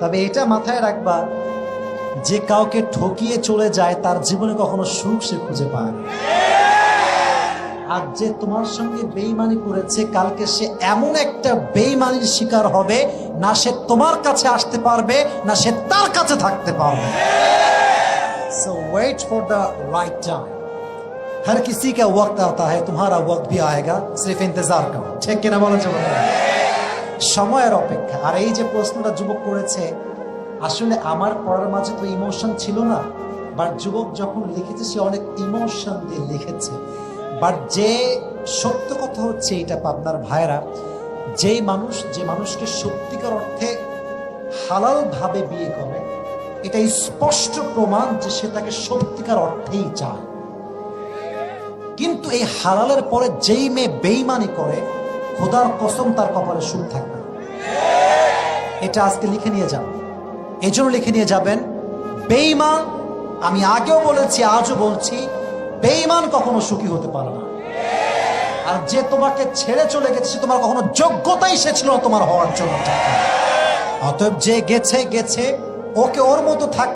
তবে এটা মাথায় রাখবা যে কাউকে ঠকিয়ে চলে যায় তার জীবনে কখনো সুখ সে খুঁজে পায় না আর যে তোমার সঙ্গে বেইমানি করেছে কালকে সে এমন একটা বেইমানির শিকার হবে না সে তোমার কাছে আসতে পারবে না সে তার কাছে থাকতে পারবে so wait for the right time हर किसी का वक्त आता है तुम्हारा वक्त भी आएगा सिर्फ इंतजार करो ঠিক কিনা বলো যুবক সময়ের অপেক্ষা। আর এই যে প্রশ্নটা যুবক করেছে, আসলে আমার পড়ার মাঝে তো ইমোশন ছিল না বাট যুবক যখন লিখেছে, সে অনেক ইমোশন দিয়ে লিখেছে। বাট যে সত্য কথা হচ্ছে এটা পাবনার ভাইরা যেই মানুষ, যে মানুষকে সত্যিকার অর্থে হালাল ভাবে বিয়ে করে, এটা স্পষ্ট প্রমাণ যে সে তাকে সত্যিকার অর্থেই চায়। কিন্তু এই হালালের পরে যেই মেয়ে বেইমানি করে, খোদার কসম তার কপালে সুখ থাকবে। এটা আজকে লিখে নিয়ে যান এই জন্য লিখে নিয়ে যাবেন বেইমান আমি আগেও বলেছি, আজও বলছি বেইমান কখনো সুখী হতে পারে না। আর যে তোমাকে ছেড়ে চলে গেছে, সে তোমার কখনো যোগ্যতাই সে ছিল তোমার হওয়ার জন্য। অতএব যে গেছে গেছে, ওকে ওর মতো থাক